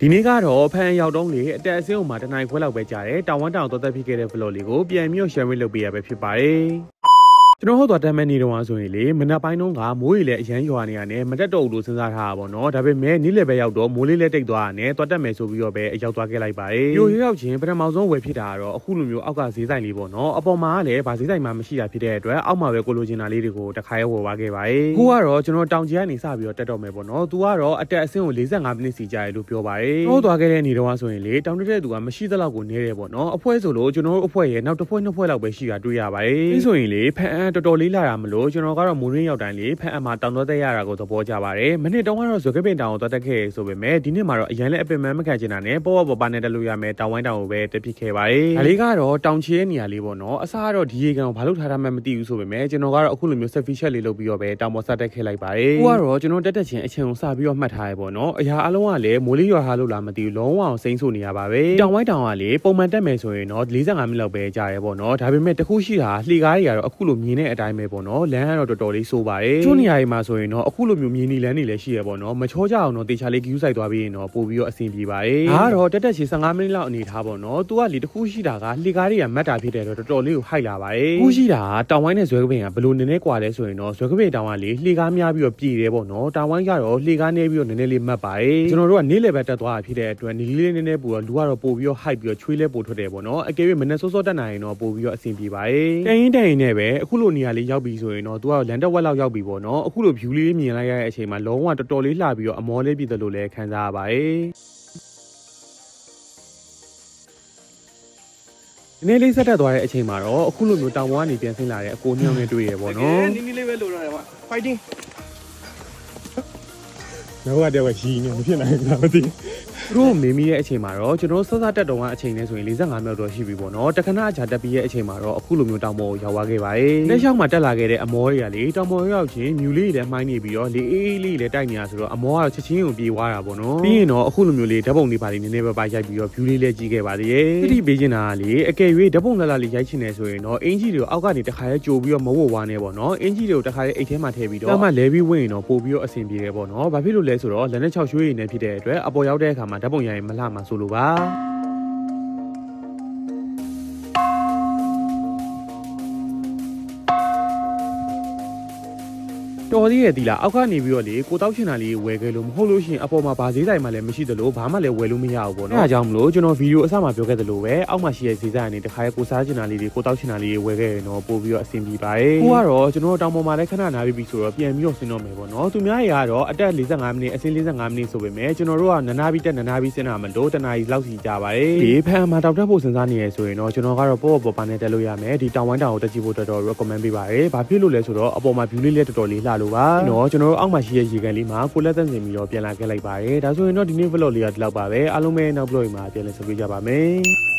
ဒီနေ့ကတော့ဖန်ရောက်တုံးလေအတက်အစင်းဟိုမှာတနိုင်ခွဲလောက်ပဲကြာတယ်တောင်ဝမ်းတောင်တော်သက်ဖြစ်ခဲ့တဲ့ vlog လေးကိုပြန်ပြီးတော့ share လုပ်ပေးရပဲဖြစ်ပါတယ် ကျွန်တော်ဟုတ်သွားတမ်းမဲ့နေတော့ဆိုရင်လေမနက်ပိုင်းတုန်းကမိုးရီလည်းအရန်ရွာနေရတယ်မတက်တော့ဘူးလို့စဉ်းစားထားတာပေါ့နော်ဒါပေမဲ့နေ့လယ်ပဲရောက်တော့မိုးလေးလည်းတိတ်သွားရတယ်သွားတက်မယ်ဆိုပြီးတော့ပဲအရောက်သွားခဲ့လိုက်ပါတယ်ပြိုရွရောက်ချင်းပထမဆုံးဝယ်ဖြစ်တာကတော့အခုလိုမျိုးအောက်ကဈေးဆိုင်လေးပေါ့နော်အပေါ်မှာကလည်းဗာဈေးဆိုင်မှာမရှိတာဖြစ်တဲ့အတွက်အောက်မှာပဲကိုလိုချင်တာလေးတွေကိုတခါရဲဝယ်သွားခဲ့ပါတယ်ခုကတော့ကျွန်တော်တောင်ကြီးကနေစပြီးတော့တက်တော့မယ်ပေါ့နော်သူကတော့အတက်အဆင်းကို45မိနစ်စီကြာရလို့ပြောပါတယ်ဟိုးသွားခဲ့တဲ့နေတော့ဆိုရင်လေတောင်တက်တဲ့သူကမရှိသလောက်ကိုနေတယ်ပေါ့နော်အဖွဲဆိုလို့ကျွန်တော်တို့အဖွဲရဲ့နောက်တစ်ဖွဲနှစ်ဖွဲလောက်ပဲရှိတာတွေ့ရပါတယ်ဒီဆိုရင်လေဖန်အန်တော်တော်လေးလာတာမလို့ကျွန်တော်ကတော့မူရင်းရောက်တိုင်းလေဖန်အန်မှာတောင်တော့တက်ရတာကိုသဘောကျပါတယ်မနစ်တုန်းကတော့ဇွဲကပင်တောင်ကိုသွားတက်ခဲ့ဆိုပေမဲ့ဒီနှစ်မှာတော့အရင်လည်းအပင်မမခံချင်တာနဲ့ပေါ့ပေါ့ပပနဲ့တက်လို့ရမယ်တောင်ဝိုင်းတောင်ကိုပဲတက်ဖြစ်ခဲ့ပါတယ်ဒါလေးကတော့တောင်ချဲနေရာလေးပေါ့နော်အစားကတော့ဒီရေကန်ကိုဘာလို့ထားတာမှမသိဘူးဆိုပေမဲ့ကျွန်တော်ကတော့အခုလိုမျိုး selfie shot လေးလုပ်ပြီးတော့ပဲတောင်ပေါ်ဆက်တက်ခဲ့လိုက်ပါတယ်ဟိုကတော့ကျွန်တော်တက်တက်ချင်းအချိန်ကိုစပြီးတော့မှတ်ထားရပေါ့နော်အရာအလုံးကလည်းမိုးလေးရွာထားလို့လားမသိဘူးလုံးဝအောင်စိမ့်ဆိုနေရပါပဲတောင်ဝိုင်းတောင်ကလေပုံမှန်တက်မယ်ဆိုရင်တော့45မိနစ်လောက်ပဲကြာရဲပေါ့နော်ဒါပေမဲ့တခုရှိတာလှေကားတွေကတော့အခုလိုမြင်တဲ့အတိုင်းပဲပေါ့နော်လမ်းကတော့တော်တော်လေးဆိုးပါတယ်ကျွန်းနေရာတွေမှာဆိုရင်တော့အခုလိုမျိုးမြင်နေလမ်းတွေလည်းရှိရပေါ့နော်မချောကြအောင်တော့တေချာလေးဂယူးဆိုင်သွားပြီးရင်တော့ပို့ပြီးတော့အဆင်ပြေပါတယ်ဒါကတော့တက်တက်ချီ15မိနစ်လောက်အနေထားပေါ့နော်သူကလေတခုရှိတာကလှေကားတွေကမတ်တာဖြစ်တယ်တော့တော်တော်လေးကိုဟိုက်လာပါတယ်ခုရှိတာကတောင်ဝိုင်းနဲ့ဇွဲကပင်ကဘယ်လိုနည်းနည်းကွာလဲဆိုရင်တော့ဇွဲကပင်တောင်ကလေလှေကားများပြီးတော့ပြည်တယ်ပေါ့နော်တောင်ဝိုင်းကတော့လှေကားနေပြီးတော့နည်းနည်းလေးမတ်ပါတယ်ကျွန်တော်တို့ကနေ့လယ်ပဲတက်သွားတာဖြစ်တဲ့အတွက်နီလေးလေးနည်းနည်းပူတော့လူကတော့ပို့ပြီးတော့ဟိုက်ပြီးတော့ချွေးလဲပို့ထွက်တယ်ပေါ့နော်အကယ်၍မနေ့စောစောတက်နိုင်ရင်တော့ပို့ပြီးတော့အဆင်ပြေပါတယ်တရင်တရင်နဲ့ပဲအခုလိုနေရာလေးရောက်ပြီဆိုရင်တော့သူကလန်တက်ဝက်လောက်ရောက်ပြီပေါ့နော်အခုလို view လေးမြင်လိုက်ရတဲ့အချိန်မှာလုံးဝတော်တော်လေးလှပြီးတော့အမောလေးပြည်တယ်လို့လည်းခံစားရပါတယ်ဒီနေ့လေးဆက်တက်သွားတဲ့အချိန်မှာတော့အခုလိုမျိုးတောင်ပေါ်ကနေပြန်ဆင်းလာတဲ့အကိုနှစ်ယောက်နဲ့တွေ့ရပေါ့နော်နင်းနည်းလေးပဲလိုတော့တယ်ကွာ fighting နောက်ကတည်းကရီနေမဖြစ်နိုင်ဘူးလားမသိသူတို့မေးမိတဲ့အချိန်မှာတော့ကျွန်တော်ဆက်ဆက်တက်တုံကအချိန်နဲ့ဆိုရင်45မိနစ်တော့ရှိပြီပေါ့နော်တခဏကြာတက်ပြီးရဲ့အချိန်မှာတော့အခုလိုမျိုးတောင်ပေါ်ကိုရောက်သွားခဲ့ပါတယ်လက်လျှောက်မှာတက်လာခဲ့တဲ့အမောတွေကလေတောင်ပေါ်ရောက်ချင်းမြူလေးတွေလည်းမှိုင်းနေပြီးတော့လေအေးအေးလေးလည်းတိုက်နေတာဆိုတော့အမောကတော့ချက်ချင်းကိုပြေးသွားတာပေါ့နော်ပြီးရင်တော့အခုလိုမျိုးလေးဓာတ်ပုံလေးပါလေးနည်းနည်းပဲပါရိုက်ပြီးတော့ view လေးလည်းကြည့်ခဲ့ပါသေးတယ်တိတိပေးချင်တာကလေအကယ်၍ဓာတ်ပုံလာလာလေးရိုက်ချင်တယ်ဆိုရင်တော့အင်ဂျီတွေကိုအောက်ကနေတခါရဲကြိုပြီးတော့မဝတ်ဝါနေပေါ့နော်အင်ဂျီတွေကိုတခါရဲအိတ်ထဲမှာထည့်ပြီးတော့အမှလဲပြီးဝင်ရင်တော့ပို့ပြီးတော့အဆင်ပြေတယ်ပေါ့နော်ဘာဖြစ်လို့လဲဆိုတော့လက်နဲ့6ရွှေရည်နေဖြစ်တဲ့အတွက်အပေါ်ရောက်တဲ့အခါမှာဓာတ်ပုံရိုက်ရင်မလှမှာဆိုလိုပါ တော်သေးရဲ့ဒီလားအောက်ကနေပြီးတော့လေကိုတောက်ချင်တာလေးဝယ်ခဲ့လို့မဟုတ်လို့ရှိရင်အပေါ်မှာဘာဈေးဆိုင်မှလည်းမရှိသလိုဘာမှလည်းဝယ်လို့မရဘူးပေါ့နော်အဲဒါကြောင့်မလို့ကျွန်တော်ဗီဒီယိုအစမှာပြောခဲ့သလိုပဲအောက်မှာရှိတဲ့ဈေးဆိုင်ကနေတခါရဲကိုစားချင်တာလေးတွေကိုတောက်ချင်တာလေးဝယ်ခဲ့ရင်တော့ပို့ပြီးတော့အဆင်ပြေပါတယ်ကိုကတော့ကျွန်တော်တောင်ပေါ်မှာလည်းခဏနားပြီးပြီဆိုတော့ပြန်ပြီးတော့ဆင်းတော့မယ်ပေါ့နော်သူများတွေကတော့အတက်45မိနစ်အဆင်း45မိနစ်ဆိုပေမဲ့ကျွန်တော်တို့ကနနာပြီးတက်နနာပြီးဆင်းတာမလို့တနားကြီးလောက်စီကြပါတယ်ဒီဖန်မှာတောက်တက်ဖို့စဉ်းစားနေရဆိုရင်တော့ကျွန်တော်ကတော့ပေါ့ပေါ့ပါနဲ့တက်လို့ရမယ်ဒီတောင်ဝိုင်းတောင်ကိုတက်ကြည့်ဖို့တော်တော် recommend ပေးပါတယ်ဘာဖြစ်လို့လဲဆိုတော့အပေါ်မှာ view လေးလည်းတော်တော်လေးလှလို့ပါနော်ကျွန်တော်တို့အောက်မှာရှိတဲ့ရေကန်လေးမှာကိုလက်သက်စင်ပြီးတော့ပြန်လာခဲ့လိုက်ပါတယ်ဒါဆိုရင်တော့ဒီနေ့ vlog လေးကဒီလောက်ပါပဲအားလုံးပဲနောက် vlog မှာပြန်လည်ဆက်ပြကြပါမယ်